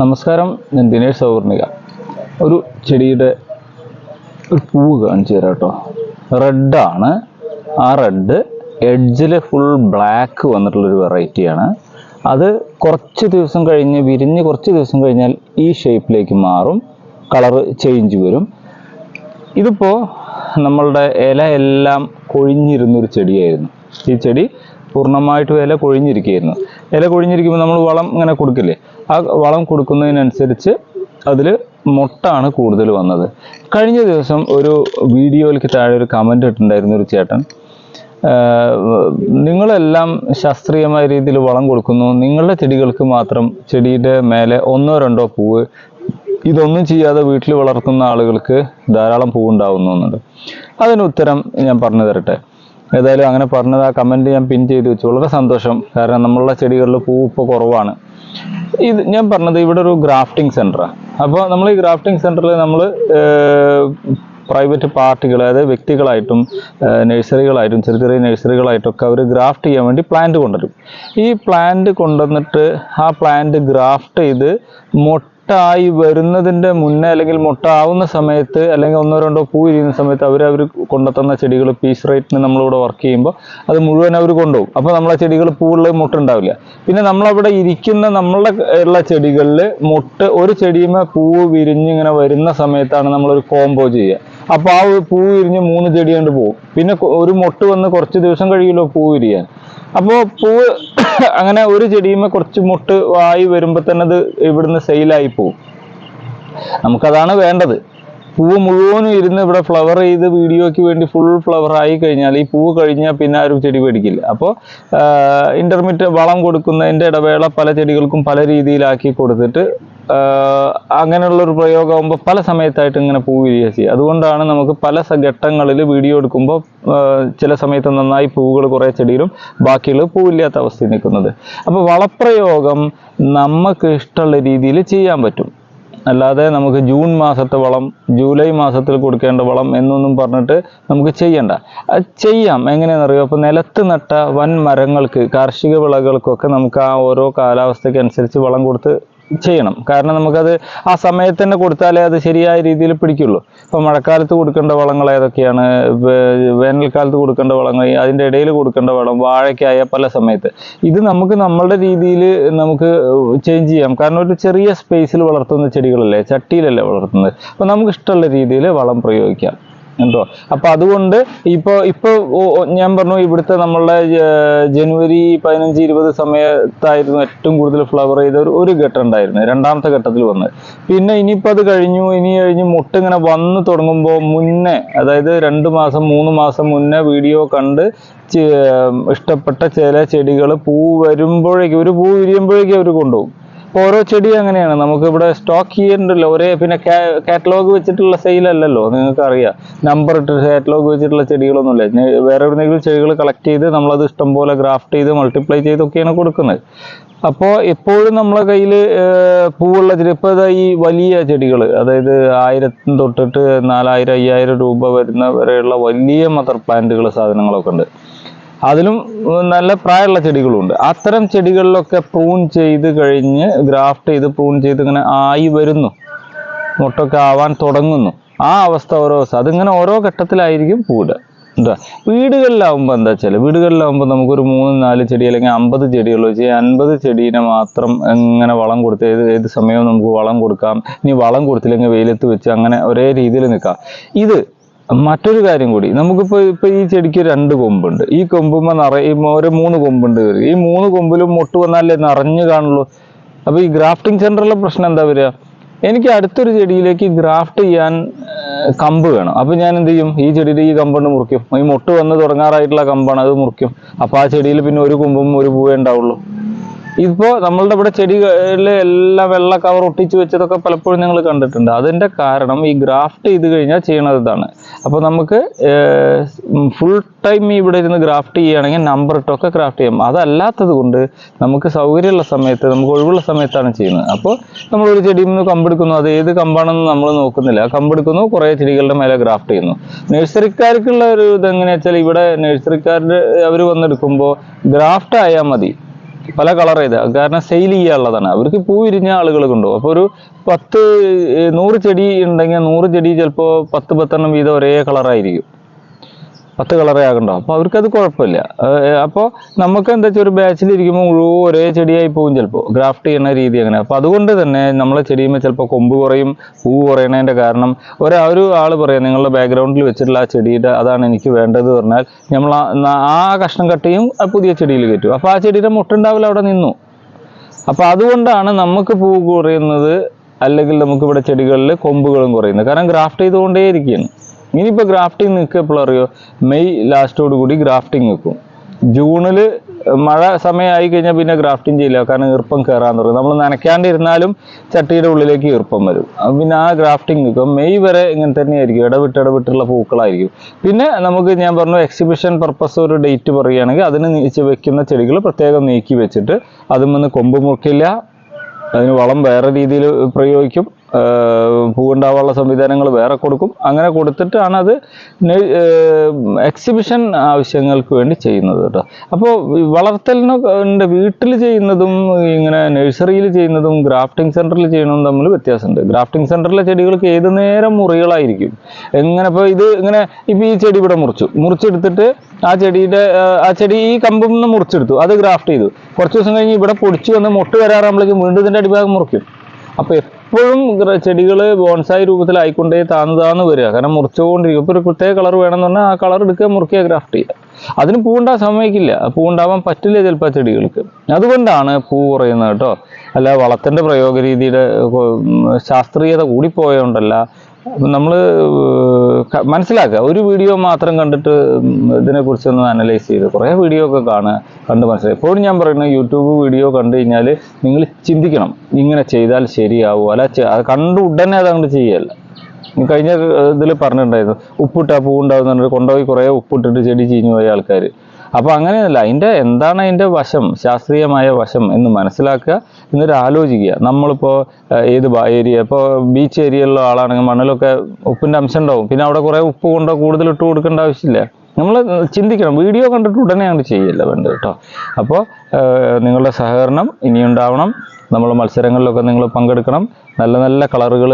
നമസ്കാരം ഞാൻ ദിനേഷ് സൗവർണിക. ഒരു ചെടിയുടെ ഒരു പൂവ് കാണിച്ചു തരാം കേട്ടോ. റെഡാണ് ആ റെഡ് എഡ്ജിൽ ഫുൾ ബ്ലാക്ക് വന്നിട്ടുള്ളൊരു വെറൈറ്റിയാണ് അത് കുറച്ച് ദിവസം കഴിഞ്ഞ് വിരിഞ്ഞ് കുറച്ച് ദിവസം കഴിഞ്ഞാൽ ഈ ഷേപ്പിലേക്ക് മാറും. കളറ് ചേഞ്ച് വരും. ഇതിപ്പോൾ നമ്മളുടെ ഇല എല്ലാം കൊഴിഞ്ഞിരുന്നൊരു ചെടിയായിരുന്നു. ഈ ചെടി പൂർണമായിട്ടും ഇല കൊഴിഞ്ഞിരിക്കുകയായിരുന്നു. ഇല കൊഴിഞ്ഞിരിക്കുമ്പോൾ നമ്മൾ വളം ഇങ്ങനെ കൊടുക്കില്ലേ? ആ വളം കൊടുക്കുന്നതിനനുസരിച്ച് അതിൽ മുട്ടാണ് കൂടുതൽ വന്നത്. കഴിഞ്ഞ ദിവസം ഒരു വീഡിയോയിലേക്ക് താഴെ ഒരു കമന്റ് ഇട്ടിട്ടുണ്ടായിരുന്നു ഒരു ചേട്ടൻ. നിങ്ങളെല്ലാം ശാസ്ത്രീയമായ രീതിയിൽ വളം കൊടുക്കുന്നു. നിങ്ങളുടെ ചെടികൾക്ക് മാത്രം ചെടിയുടെ മേലെ ഒന്നോ രണ്ടോ പൂവ് ഇതൊന്നും ചെയ്യാതെ വീട്ടിൽ വളർത്തുന്ന ആളുകൾക്ക് ധാരാളം പൂവുണ്ടാവുന്നുണ്ട്. അതിന് ഉത്തരം ഞാൻ പറഞ്ഞു തരട്ടെ ഏതായാലും അങ്ങനെ പറഞ്ഞത് ആ കമന്റ് ഞാൻ പിൻ ചെയ്ത് വെച്ചു. വളരെ സന്തോഷം. കാരണം നമ്മളുടെ ചെടികളിൽ പൂ ഇപ്പോൾ കുറവാണ്. ഇത് ഞാൻ പറഞ്ഞത് ഇവിടെ ഒരു ഗ്രാഫ്റ്റിംഗ് സെന്ററാണ് അപ്പോൾ നമ്മൾ ഈ ഗ്രാഫ്റ്റിംഗ് സെന്ററിൽ നമ്മൾ പ്രൈവറ്റ് പാർട്ടികൾ അതായത് വ്യക്തികളായിട്ടും നഴ്സറികളായിട്ടും ചെറിയ ചെറിയ നഴ്സറികളായിട്ടൊക്കെ അവർ ഗ്രാഫ്റ്റ് ചെയ്യാൻ വേണ്ടി പ്ലാന്റ് കൊണ്ടുവരും. ഈ പ്ലാന്റ് കൊണ്ടുവന്നിട്ട് ആ പ്ലാന്റ് ഗ്രാഫ്റ്റ് ചെയ്ത് മൊട്ടായി വരുന്നതിന്റെ മുന്നേ അല്ലെങ്കിൽ മുട്ട ആവുന്ന സമയത്ത് അല്ലെങ്കിൽ ഒന്നോ രണ്ടോ പൂ ഇരിക്കുന്ന സമയത്ത് അവർ അവർ കൊണ്ടുത്തന്ന ചെടികൾ പീസ് റേറ്റിന് നമ്മളിവിടെ വർക്ക് ചെയ്യുമ്പോൾ അത് മുഴുവൻ അവർ കൊണ്ടുപോകും. അപ്പോൾ നമ്മളെ ചെടികൾ പൂവുള്ള മുട്ട ഉണ്ടാവില്ല. പിന്നെ നമ്മളവിടെ ഇരിക്കുന്ന നമ്മളുടെ ഉള്ള ചെടികളിൽ മുട്ട് ഒരു ചെടിയുമേ പൂവ് വിരിഞ്ഞ് ഇങ്ങനെ വരുന്ന സമയത്താണ് നമ്മളൊരു കോംബോ ചെയ്യുക. അപ്പോൾ ആ പൂ വിരിഞ്ഞ് മൂന്ന് ചെടി കൊണ്ട് പോകും. പിന്നെ ഒരു മുട്ട് വന്ന് കുറച്ച് ദിവസം കഴിയുമല്ലോ പൂ വിരിയാൻ. അപ്പോൾ പൂവ് അങ്ങനെ ഒരു ചെടിയുമേ കുറച്ച് മുട്ട് വായി വരുമ്പോൾ തന്നെ അത് ഇവിടുന്ന് സെയിലായി പോവും. നമുക്കതാണ് വേണ്ടത്. പൂവ് മുഴുവനും ഇരുന്ന് ഇവിടെ ഫ്ലവർ ചെയ്ത് വീഡിയോയ്ക്ക് വേണ്ടി ഫുൾ ഫ്ലവർ ആയി കഴിഞ്ഞാൽ ഈ പൂവ് കഴിഞ്ഞാൽ പിന്നെ ആരും ചെടി മേടിക്കില്ല. അപ്പോൾ ഇന്റർമീഡിയറ്റ് വളം കൊടുക്കുന്നതിന്റെ ഇടവേള പല ചെടികൾക്കും പല രീതിയിലാക്കി കൊടുത്തിട്ട് അങ്ങനെയുള്ളൊരു പ്രയോഗമാകുമ്പോൾ പല സമയത്തായിട്ട് ഇങ്ങനെ പൂ ചെയ്യുക അതുകൊണ്ടാണ് നമുക്ക് പല ഘട്ടങ്ങളിൽ വീഡിയോ എടുക്കുമ്പോൾ ചില സമയത്ത് നന്നായി പൂവുകൾ കുറേ ചെടിയിലും ബാക്കിയുള്ള പൂവില്ലാത്ത അവസ്ഥയിൽ നിൽക്കുന്നത്. അപ്പോൾ വളപ്രയോഗം നമുക്ക് ഇഷ്ടമുള്ള രീതിയിൽ ചെയ്യാൻ പറ്റും. അല്ലാതെ നമുക്ക് ജൂൺ മാസത്തെ വളം ജൂലൈ മാസത്തിൽ കൊടുക്കേണ്ട വളം എന്നൊന്നും പറഞ്ഞിട്ട് നമുക്ക് ചെയ്യണ്ട. ചെയ്യാം ചെയ്യാം. എങ്ങനെയാണെന്നറിയോ? അപ്പോൾ നിലത്ത് നട്ട വൻ മരങ്ങൾക്ക് കാർഷിക വിളകൾക്കൊക്കെ നമുക്ക് ആ ഓരോ കാലാവസ്ഥയ്ക്ക് അനുസരിച്ച് വളം കൊടുത്ത് ചെയ്യണം. കാരണം നമുക്കത് ആ സമയത്ത് തന്നെ കൊടുത്താലേ അത് ശരിയായ രീതിയിൽ പിടിക്കുള്ളൂ. ഇപ്പം മഴക്കാലത്ത് കൊടുക്കേണ്ട വളങ്ങൾ ഏതൊക്കെയാണ്? വേനൽക്കാലത്ത് കൊടുക്കേണ്ട വളങ്ങൾ അതിന്റെ ഇടയിൽ കൊടുക്കേണ്ട വളം വാഴയ്ക്കായ പല സമയത്ത്. ഇത് നമുക്ക് നമ്മളുടെ രീതിയിൽ നമുക്ക് ചേഞ്ച് ചെയ്യാം. കാരണം ഒരു ചെറിയ സ്പേസിൽ വളർത്തുന്ന ചെടികളല്ലേ ചട്ടിയിലല്ലേ വളർത്തുന്നത്. അപ്പോൾ നമുക്ക് ഇഷ്ടമുള്ള രീതിയിൽ വളം പ്രയോഗിക്കാം. കേട്ടോ അപ്പൊ അതുകൊണ്ട് ഇപ്പൊ ഇപ്പൊ ഞാൻ പറഞ്ഞു ഇവിടുത്തെ നമ്മളുടെ ജനുവരി പതിനഞ്ച് ഇരുപത് സമയത്തായിരുന്നു ഏറ്റവും കൂടുതൽ ഫ്ലവർ ചെയ്ത ഒരു ഒരു ഘട്ടം ഉണ്ടായിരുന്നു രണ്ടാമത്തെ ഘട്ടത്തിൽ വന്നത്. പിന്നെ ഇനിയിപ്പോൾ അത് കഴിഞ്ഞു ഇനി കഴിഞ്ഞ് മുട്ട ഇങ്ങനെ വന്ന് തുടങ്ങുമ്പോൾ മുന്നേ അതായത് രണ്ട് മാസം മൂന്ന് മാസം മുന്നേ വീഡിയോ കണ്ട് ഇഷ്ടപ്പെട്ട ചില ചെടികൾ പൂ വരുമ്പോഴേക്കും ഒരു പൂ വിരിയുമ്പോഴേക്കും അവർ കൊണ്ടുപോകും. ഓരോ ചെടി അങ്ങനെയാണ്. നമുക്ക് ഇവിടെ സ്റ്റോക്ക് ചെയ്യണ്ടല്ലോ. ഒരേ പിന്നെ കാറ്റലോഗ് വെച്ചിട്ടുള്ള സെയിൽ അല്ലല്ലോ നിങ്ങൾക്ക് അറിയാം നമ്പർ ഇട്ട് കാറ്റലോഗ് വെച്ചിട്ടുള്ള ചെടികളൊന്നുമില്ല. വേറെ എവിടെയെങ്കിലും ചെടികൾ കളക്ട് ചെയ്ത് നമ്മളത് ഇഷ്ടംപോലെ ഗ്രാഫ്റ്റ് ചെയ്ത് മൾട്ടിപ്ലൈ ചെയ്തൊക്കെയാണ് കൊടുക്കുന്നത്. അപ്പോൾ എപ്പോഴും നമ്മളെ കയ്യിൽ പൂവുള്ള ചെടി ഇപ്പോൾ ഈ വലിയ ചെടികൾ അതായത് ആയിരത്തിന് തൊട്ടിട്ട് നാലായിരം അയ്യായിരം രൂപ വരുന്ന വരെയുള്ള വലിയ മദർ പ്ലാന്റുകൾ സാധനങ്ങളൊക്കെ ഉണ്ട്. അതിലും നല്ല പ്രായമുള്ള ചെടികളുണ്ട്. അത്തരം ചെടികളിലൊക്കെ പ്രൂൺ ചെയ്ത് കഴിഞ്ഞ് ഗ്രാഫ്റ്റ് ചെയ്ത് പ്രൂൺ ചെയ്ത് ഇങ്ങനെ ആയി വരുന്നു. മുട്ടൊക്കെ ആവാൻ തുടങ്ങുന്നു. ആ അവസ്ഥ ഓരോ ദിവസം. അതിങ്ങനെ ഓരോ ഘട്ടത്തിലായിരിക്കും പൂടുക എന്താ? വീടുകളിലാവുമ്പോൾ എന്താ വെച്ചാൽ വീടുകളിലാവുമ്പോൾ നമുക്കൊരു മൂന്ന് നാല് ചെടി അല്ലെങ്കിൽ അമ്പത് ചെടികളോ വെച്ച് അൻപത് ചെടീനെ മാത്രം എങ്ങനെ വളം കൊടുത്ത് ഏത് ഏത് സമയവും നമുക്ക് വളം കൊടുക്കാം. ഇനി വളം കൊടുത്തില്ലെങ്കിൽ വെയിലത്ത് വെച്ച് അങ്ങനെ ഒരേ രീതിയിൽ നിൽക്കാം. ഇത് മറ്റൊരു കാര്യം കൂടി. നമുക്കിപ്പോൾ ഇപ്പോൾ ഈ ചെടിക്ക് രണ്ട് കൊമ്പുണ്ട്. ഈ കൊമ്പുമ്പോൾ നിറയെ ഒരു മൂന്ന് കൊമ്പുണ്ട് ഈ മൂന്ന് കൊമ്പിലും മുട്ട് വന്നാലേ നിറഞ്ഞു കാണുള്ളൂ. അപ്പോൾ ഈ ഗ്രാഫ്റ്റിംഗ് സെന്ററിലെ പ്രശ്നം എന്താ വരിക? എനിക്ക് അടുത്തൊരു ചെടിയിലേക്ക് ഗ്രാഫ്റ്റ് ചെയ്യാൻ കമ്പ് വേണം. അപ്പോൾ ഞാൻ എന്ത് ചെയ്യും? ഈ ചെടിയുടെ ഈ കമ്പുണ്ട് മുറിക്കും. ഈ മുട്ട് വന്ന് തുടങ്ങാറായിട്ടുള്ള കമ്പാണ് അത് മുറിക്കും. അപ്പോൾ ആ ചെടിയിൽ പിന്നെ ഒരു കൊമ്പും ഒരു പൂവേ ഉണ്ടാവുള്ളൂ. ഇപ്പോൾ നമ്മളുടെ ഇവിടെ ചെടികളിൽ എല്ലാം വെള്ള കവർ ഒട്ടിച്ച് വെച്ചതൊക്കെ പലപ്പോഴും നിങ്ങൾ കണ്ടിട്ടുണ്ട്. അതിന്റെ കാരണം ഈ ഗ്രാഫ്റ്റ് ചെയ്ത് കഴിഞ്ഞാൽ ചെയ്യണത് ഇതാണ്. അപ്പോൾ നമുക്ക് ഫുൾ ടൈം ഇവിടെ ഇരുന്ന് ഗ്രാഫ്റ്റ് ചെയ്യുകയാണെങ്കിൽ നമ്പർ ഇട്ടൊക്കെ ക്രാഫ്റ്റ് ചെയ്യാം. അതല്ലാത്തത് കൊണ്ട് നമുക്ക് സൗകര്യമുള്ള സമയത്ത് നമുക്ക് ഒഴിവുള്ള സമയത്താണ് ചെയ്യുന്നത്. അപ്പോൾ നമ്മൾ ഒരു ചെടിയിൽ നിന്ന് കമ്പെടുക്കുന്നു അത് ഏത് കമ്പാണെന്ന് നമ്മൾ നോക്കുന്നില്ല. കമ്പെടുക്കുന്നു കുറേ ചെടികളുടെ മേലെ ഗ്രാഫ്റ്റ് ചെയ്യുന്നു. നഴ്സറിക്കാർക്കുള്ള ഒരു ഇതെങ്ങനെയാ വെച്ചാൽ ഇവിടെ നഴ്സറിക്കാരുടെ അവർ വന്നെടുക്കുമ്പോൾ ഗ്രാഫ്റ്റ് ആയാൽ മതി. പല കളർ ചെയ്ത് കാരണം സെയിൽ ചെയ്യാനുള്ളതാണ്. അവർക്ക് പൂ വിരിഞ്ഞ ആളുകൾ കൊണ്ടുപോകും. അപ്പോൾ ഒരു പത്ത് നൂറ് ചെടി ഉണ്ടെങ്കിൽ നൂറ് ചെടി ചിലപ്പോൾ പത്ത് പത്തെണ്ണം വീതം ഒരേ കളറായിരിക്കും. പത്ത് കളറേ ആകണ്ടോ? അപ്പോൾ അത് കുഴപ്പമില്ല. അപ്പോൾ നമുക്ക് എന്താ വെച്ചാൽ ഒരു ബാച്ചിൽ ഇരിക്കുമ്പോൾ മുഴുവൻ ഒരേ ചെടിയായി പോകും ചിലപ്പോൾ ഗ്രാഫ്റ്റ് ചെയ്യുന്ന രീതി അങ്ങനെ. അപ്പോൾ അതുകൊണ്ട് തന്നെ നമ്മളെ ചെടിയുമ്പോൾ ചിലപ്പോൾ കൊമ്പ് കുറയും പൂ കുറയണതിന്റെ കാരണം ഒരാ ഒരു ആൾ പറയാം നിങ്ങളുടെ ബാക്ക്ഗ്രൗണ്ടിൽ വെച്ചിട്ടുള്ള ആ ചെടിയുടെ അതാണ് എനിക്ക് വേണ്ടത് പറഞ്ഞാൽ നമ്മൾ ആ- കഷ്ണം കട്ടിയും പുതിയ ചെടിയിൽ കയറ്റും. അപ്പോൾ ആ ചെടിയുടെ മുട്ടുണ്ടാവില്ല അവിടെ നിന്നു. അപ്പോൾ അതുകൊണ്ടാണ് നമുക്ക് പൂ കുറയുന്നത് അല്ലെങ്കിൽ നമുക്ക് ഇവിടെ ചെടികളിൽ കൊമ്പുകളും കുറയുന്നത്. കാരണം ഗ്രാഫ്റ്റ് ചെയ്തുകൊണ്ടേ ഇരിക്കുകയാണ് ഇനിയിപ്പോൾ ഗ്രാഫ്റ്റിംഗ് നിൽക്കുക എപ്പോഴും അറിയോ? മെയ് ലാസ്റ്റോട് കൂടി ഗ്രാഫ്റ്റിംഗ് നിൽക്കും ജൂണിൽ മഴ സമയമായി കഴിഞ്ഞാൽ പിന്നെ ഗ്രാഫ്റ്റിംഗ് ചെയ്യില്ല. കാരണം ഈർപ്പം കയറാൻ തുടങ്ങും നമ്മൾ നനയ്ക്കാണ്ടിരുന്നാലും ചട്ടിയുടെ ഉള്ളിലേക്ക് ഈർപ്പം വരും. പിന്നെ ആ ഗ്രാഫ്റ്റിംഗ് നിൽക്കും മെയ് വരെ ഇങ്ങനെ തന്നെയായിരിക്കും. ഇടവിട്ട് ഇടവിട്ടുള്ള പൂക്കളായിരിക്കും. പിന്നെ നമുക്ക് ഞാൻ പറഞ്ഞു എക്സിബിഷൻ പർപ്പസ് ഒരു ഡേറ്റ് പറയുകയാണെങ്കിൽ അതിന് നീച്ച് വെക്കുന്ന ചെടികൾ പ്രത്യേകം നീക്കി വെച്ചിട്ട് അതും വന്ന് കൊമ്പ് മുറിക്കില്ല. അതിന് വളം വേറെ രീതിയിൽ പ്രയോഗിക്കും. പൂവുണ്ടാവാനുള്ള സംവിധാനങ്ങൾ വേറെ കൊടുക്കും. അങ്ങനെ കൊടുത്തിട്ടാണ് അത് എക്സിബിഷൻ ആവശ്യങ്ങൾക്ക് വേണ്ടി ചെയ്യുന്നത് കേട്ടോ. അപ്പോൾ വളർത്തലിനൊക്കെ വീട്ടിൽ ചെയ്യുന്നതും ഇങ്ങനെ നഴ്സറിയിൽ ചെയ്യുന്നതും ഗ്രാഫ്റ്റിംഗ് സെന്ററിൽ ചെയ്യുന്നതും തമ്മിൽ വ്യത്യാസമുണ്ട്. ഗ്രാഫ്റ്റിംഗ് സെന്ററിലെ ചെടികൾക്ക് ഏത് നേരം മുറികളായിരിക്കും? എങ്ങനെ ഇപ്പോൾ ഇത് ഇങ്ങനെ ഇപ്പോൾ ഈ ചെടി ഇവിടെ മുറിച്ചു. മുറിച്ചെടുത്തിട്ട് ആ ചെടിയുടെ ആ, ചെടി ഈ കമ്പിൽ നിന്ന് മുറിച്ചെടുത്തു. അത് ഗ്രാഫ്റ്റ് ചെയ്തു. കുറച്ച് ദിവസം കഴിഞ്ഞ് ഇവിടെ പൊടിച്ചു വന്ന് മുട്ട് വരാറാകുമ്പോഴേക്കും വീണ്ടും ഇതിന്റെ അടിഭാഗം മുറിക്കും. അപ്പോൾ എപ്പോഴും ചെടികൾ ബോൺസായി രൂപത്തിലായിക്കൊണ്ടേ താന്ന് താന്ന് വരിക. കാരണം മുറിച്ചുകൊണ്ടിരിക്കും. ഇപ്പോൾ ഒരു പ്രത്യേക കളർ വേണമെന്ന് പറഞ്ഞാൽ ആ കളർ എടുക്കുക മുറിക്കുക ഗ്രാഫ്റ്റ് ചെയ്യുക. അതിന് പൂവുണ്ടാകാൻ സമ്മതിക്കില്ല. പൂവുണ്ടാവാൻ പറ്റില്ല ചിലപ്പോൾ ചെടികൾക്ക്. അതുകൊണ്ടാണ് പൂ കുറയുന്നത് കേട്ടോ. അല്ല വളത്തിന്റെ പ്രയോഗ രീതിയുടെ ശാസ്ത്രീയത കൂടിപ്പോയതുകൊണ്ടല്ല നമ്മൾ മനസ്സിലാക്കുക. ഒരു വീഡിയോ മാത്രം കണ്ടിട്ട് ഇതിനെക്കുറിച്ച് ഒന്ന് അനലൈസ് ചെയ്ത് കുറേ വീഡിയോ ഒക്കെ കാണുക കണ്ട് മനസ്സിലായി എപ്പോഴും ഞാൻ പറയുന്നത് യൂട്യൂബ് വീഡിയോ കണ്ടു കഴിഞ്ഞാൽ നിങ്ങൾ ചിന്തിക്കണം. ഇങ്ങനെ ചെയ്താൽ ശരിയാവും? അല്ല അത് കണ്ട് ഉടനെ അതങ്ങോട്ട് ചെയ്യല്ല. കഴിഞ്ഞ ഇതിൽ പറഞ്ഞിട്ടുണ്ടായിരുന്നു ഉപ്പിട്ടാൽ പൂ ഉണ്ടാകുന്നുണ്ട് കൊണ്ടുപോയി കുറേ ഉപ്പിട്ടിട്ട് ചെടി ചീഞ്ഞു പോയ ആൾക്കാർ അപ്പോൾ അങ്ങനെയല്ല അതിന്റെ എന്താണ് അതിന്റെ വശം? ശാസ്ത്രീയമായ വശം എന്ന് മനസ്സിലാക്കുക എന്നിട്ട് ആലോചിക്കുക. നമ്മളിപ്പോൾ ഏത് ഏരിയ ഇപ്പോൾ ബീച്ച് ഏരിയയിലുള്ള ആളാണെങ്കിൽ മണ്ണിലൊക്കെ ഉപ്പിന്റെ അംശം ഉണ്ടാവും. പിന്നെ അവിടെ കുറേ ഉപ്പ് കൊണ്ടോ കൂടുതൽ ഇട്ട് കൊടുക്കേണ്ട ആവശ്യമില്ല. നമ്മൾ ചിന്തിക്കണം. വീഡിയോ കണ്ടിട്ട് ഉടനെ അങ്ങോട്ട് ചെയ്യല്ല വേണ്ട കേട്ടോ. അപ്പോൾ നിങ്ങളുടെ സഹകരണം ഇനിയുണ്ടാവണം നമ്മൾ മത്സരങ്ങളിലൊക്കെ നിങ്ങൾ പങ്കെടുക്കണം. നല്ല നല്ല കളറുകൾ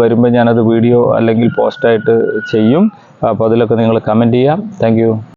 വരുമ്പോൾ ഞാനത് വീഡിയോ അല്ലെങ്കിൽ പോസ്റ്റായിട്ട് ചെയ്യും. അപ്പോൾ അതിലൊക്കെ നിങ്ങൾ കമന്റ് ചെയ്യാം. താങ്ക്